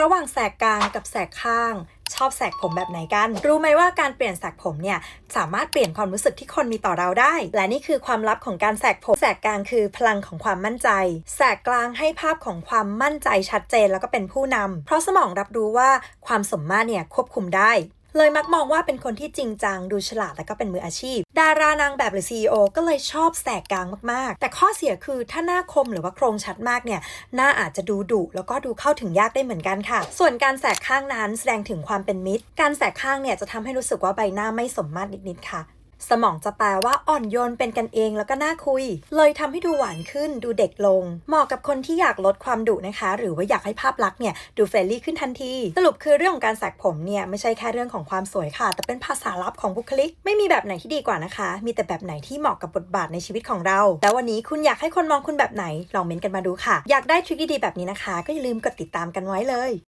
ระหว่างแสกกลางกับแสกข้างชอบแสกผมแบบไหนกัน รู้ไหมว่าการเปลี่ยนแสกผมเนี่ยสามารถเปลี่ยนความรู้สึกที่คนมีต่อเราได้ และนี่คือความลับของการแสกผมแสกกลางคือพลังของความมั่นใจ แสกกลางให้ภาพของความมั่นใจชัดเจนแล้วก็เป็นผู้นำเพราะสมองรับรู้ว่าความสมมาตรเนี่ยควบคุมได้ เลยมักมองว่าเป็นคนที่จริงจัง ดูฉลาดและก็เป็นมืออาชีพ ดารานางแบบหรือ CEO ก็เลยชอบแสกกลางมากๆ แต่ข้อเสียคือถ้าหน้าคมหรือว่าโครงชัดมากเนี่ยหน้าอาจจะดูดุแล้วก็ดูเข้าถึงยากได้เหมือนกันค่ะ ส่วนการแสกข้างนั้นแสดงถึงความเป็นมิตร การแสกข้างเนี่ยจะทำให้รู้สึกว่าใบหน้าไม่สมมาตรนิดๆค่ะ สมองจะแปลว่าอ่อนโยนเป็นกันเองแล้วก็น่าคุย เลยทำให้ดูหวานขึ้นดูเด็กลง เหมาะกับคนที่อยากลดความดุนะคะ หรือว่าอยากให้ภาพลักษณ์เนี่ยดูเฟรนลี่ขึ้นทันที สรุปคือเรื่องของการสักผมเนี่ยไม่ใช่แค่เรื่องของความสวยค่ะ แต่เป็นภาษาลับของบุคลิก ไม่มีแบบไหนที่ดีกว่านะคะ มีแต่แบบไหนที่เหมาะกับบทบาทในชีวิตของเรา แล้ววันนี้คุณอยากให้คนมองคุณแบบไหนลองเม้นต์กันมาดูค่ะ อยากได้ทริคดีๆแบบนี้นะคะ ก็อย่าลืมกดติดตามกันไว้เลย